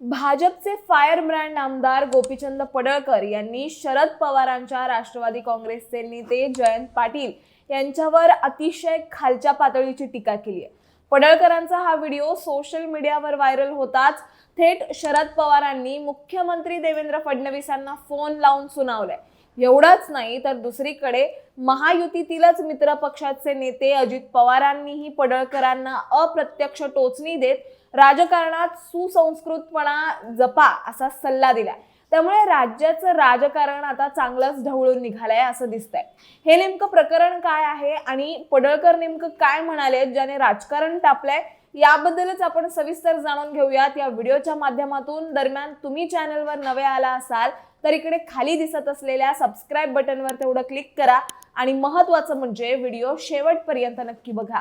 भाजपचे fire brand आमदार गोपीचंद पडळकर यांनी शरद पवारांच्या राष्ट्रवादी काँग्रेसचे नेते जयंत पाटील यांच्यावर अतिशय खालच्या पातळीची टीका केली आहे. पडळकरांचा हा व्हिडिओ सोशल मीडियावर व्हायरल होताच थेट शरद पवारांनी मुख्यमंत्री देवेंद्र फडणवीसांना फोन लावून सुनावलंय. एवढंच नाही तर दुसरीकडे महायुतीतीलच मित्र पक्षाचे नेते अजित पवारांनीही पडळकरांना अप्रत्यक्ष टोचणी देत राजकारणात सुसंस्कृतपणा जपा असा सल्ला दिला त्यामुळे राज्याचं राजकारण आता चांगलंच ढवळून निघालंय असं दिसतंय. हे नेमकं प्रकरण काय आहे आणि पडळकर नेमकं काय म्हणाले ज्याने राजकारण टापलंय याबद्दलच आपण सविस्तर जाणून घेऊयात. या व्हिडिओच्या माध्यमातून दरम्यान तुम्ही चॅनलवर नवे आला असाल तर इकडे खाली दिसत असलेल्या सबस्क्राईब बटनवर तेवढं क्लिक करा आणि महत्वाचं म्हणजे व्हिडिओ शेवटपर्यंत नक्की बघा.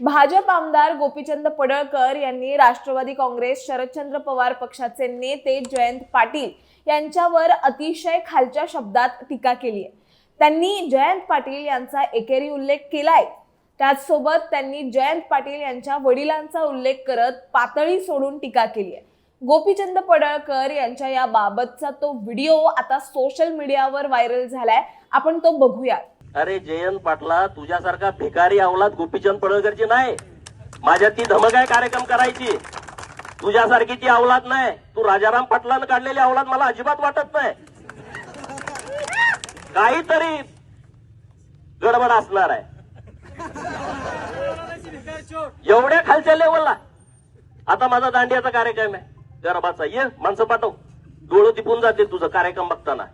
भाजप आमदार गोपीचंद पडळकर यांनी राष्ट्रवादी काँग्रेस शरदचंद्र पवार पक्षाचे नेते जयंत पाटील यांच्यावर अतिशय खालच्या शब्दात टीका केली आहे त्यांनी जयंत पाटील यांचा एकेरी उल्लेख केलाय. त्याचसोबत त्यांनी जयंत पाटील यांच्या वडिलांचा उल्लेख करत पातळी सोडून टीका केली आहे. गोपीचंद पडळकर यांच्या या बाबतचा तो व्हिडिओ आता सोशल मीडियावर व्हायरल झालाय. आपण तो बघूया अरे जयंत पाटला तुझ्यासारखा भिकारी अवलाद गोपीचंद पडळकरची नाही. माझ्यात ती धमक आहे कार्यक्रम करायची. तुझ्यासारखी ती अवलाद नाही. तू राजाराम पाटलानं काढलेली अवलाद मला अजिबात वाटत नाही. काहीतरी गडबड असणार आहे. एवढ्या खालच्या लेवलला आता माझा दांडियाचा कार्यक्रम आहे. गरबाचा ये माणसं पाठव. डोळं टिपून जातील तुझं कार्यक्रम बघताना.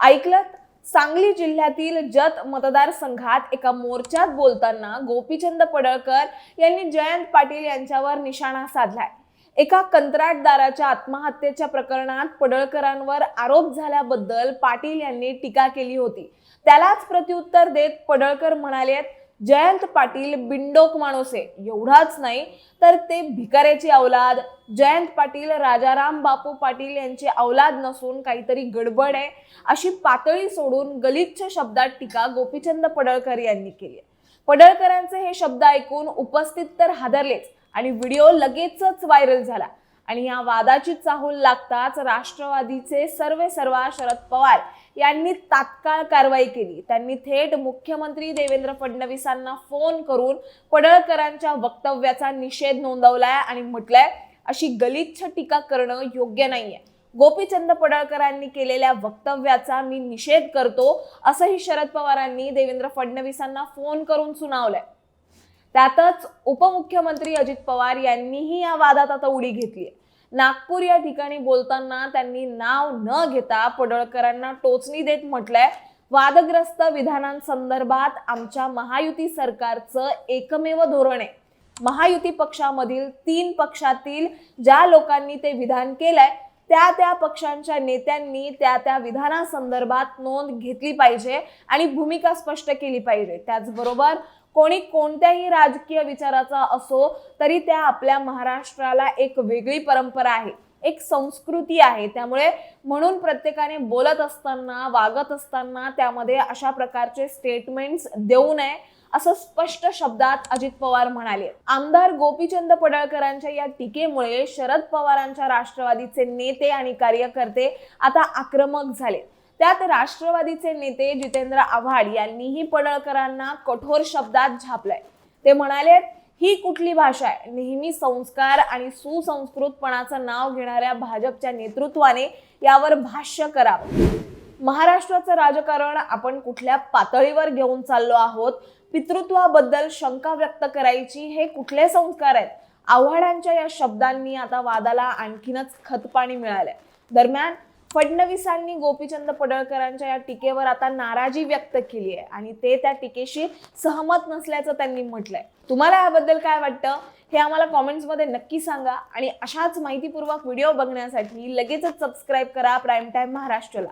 ऐकलं सांगली जिल्ह्यातील जत मतदारसंघात एका मोर्चात बोलताना गोपीचंद पडळकर यांनी जयंत पाटील यांच्यावर निशाणा साधलाय. एका कंत्राटदाराच्या आत्महत्येच्या प्रकरणात पडळकरांवर आरोप झाल्याबद्दल पाटील यांनी टीका केली होती. त्यालाच प्रत्युत्तर देत पडळकर म्हणाले जयंत पाटील बिंडोक माणूस. आहे एवढाच नाही तर ते भिकाऱ्याची अवलाद जयंत पाटील राजाराम बापू पाटील यांची अवलाद नसून काहीतरी गडबड आहे. अशी पातळी सोडून गलिच्छ शब्दात टीका गोपीचंद पडळकर यांनी केली पडळकरांचे हे शब्द ऐकून उपस्थित तर हादरलेच आणि व्हिडिओ लगेचच व्हायरल झाला. आणि या वादाची चाहूल लागताच राष्ट्रवादीचे सर्वे सर्वा शरद पवार यांनी तात्काळ कारवाई केली. त्यांनी थेट मुख्यमंत्री देवेंद्र फडणवीसांना फोन करून पडळकरांच्या वक्तव्याचा निषेध नोंदवलाय आणि म्हटलंय अशी गलिच्छ टीका करणं योग्य नाहीये. गोपीचंद पडळकरांनी केलेल्या वक्तव्याचा मी निषेध करतो असंही शरद पवारांनी देवेंद्र फडणवीसांना फोन करून सुनावलंय. त्यातच उपमुख्यमंत्री अजित पवार यांनीही या वादात आता उडी घेतली नागपूर या ठिकाणी बोलताना त्यांनी नाव न घेता पडळकरांना टोचणी देत म्हटलंय. वादग्रस्त विधानांसंदर्भात आमच्या महायुती सरकारचं एकमेव धोरण आहे. महायुती पक्षामधील तीन पक्षातील ज्या लोकांनी ते विधान केलंय त्या त्या पक्षांच्या नेत्यांनी त्या त्या विधानासंदर्भात नोंद घेतली पाहिजे आणि भूमिका स्पष्ट केली पाहिजे. त्याचबरोबर कोणी कोणत्याही राजकीय विचाराचा असो तरी त्या आपल्या महाराष्ट्राला एक वेगळी परंपरा आहे एक संस्कृती आहे. त्यामुळे म्हणून प्रत्येकाने बोलत असताना वागत असताना त्यामध्ये अशा प्रकारचे स्टेटमेंट्स देऊ नये असं स्पष्ट शब्दात अजित पवार म्हणाले. आमदार गोपीचंद पडळकरांच्या या टीकेमुळे शरद पवारांच्या राष्ट्रवादीचे नेते आणि कार्यकर्ते आता आक्रमक झाले. त्यात राष्ट्रवादीचे नेते जितेंद्र आव्हाड यांनीही पडळकरांना कठोर शब्दात झापलंय. ते म्हणाले ही कुठली भाषा आहे? नेहमी संस्कार आणि सुसंस्कृतपणाचं नाव घेणाऱ्या भाजपच्या नेतृत्वाने यावर भाष्य करावं. महाराष्ट्राचं राजकारण आपण कुठल्या पातळीवर घेऊन चाललो आहोत? पितृत्वाबद्दल शंका व्यक्त करायची हे कुठले संस्कार आहेत? आव्हाडांच्या या शब्दांनी आता वादाला आणखीनच खतपाणी मिळालंय. दरम्यान फडणवीसांनी गोपीचंद पडळकरांच्या या टीकेवर आता नाराजी व्यक्त केली आहे आणि ते त्या टीकेशी सहमत नसल्याचं त्यांनी म्हटलंय. तुम्हाला याबद्दल काय वाटतं? हे आम्हाला कॉमेंट्समध्ये नक्की सांगा आणि अशाच माहितीपूर्वक व्हिडिओ बघण्यासाठी लगेचच सबस्क्राईब करा प्राईम टाईम महाराष्ट्रला.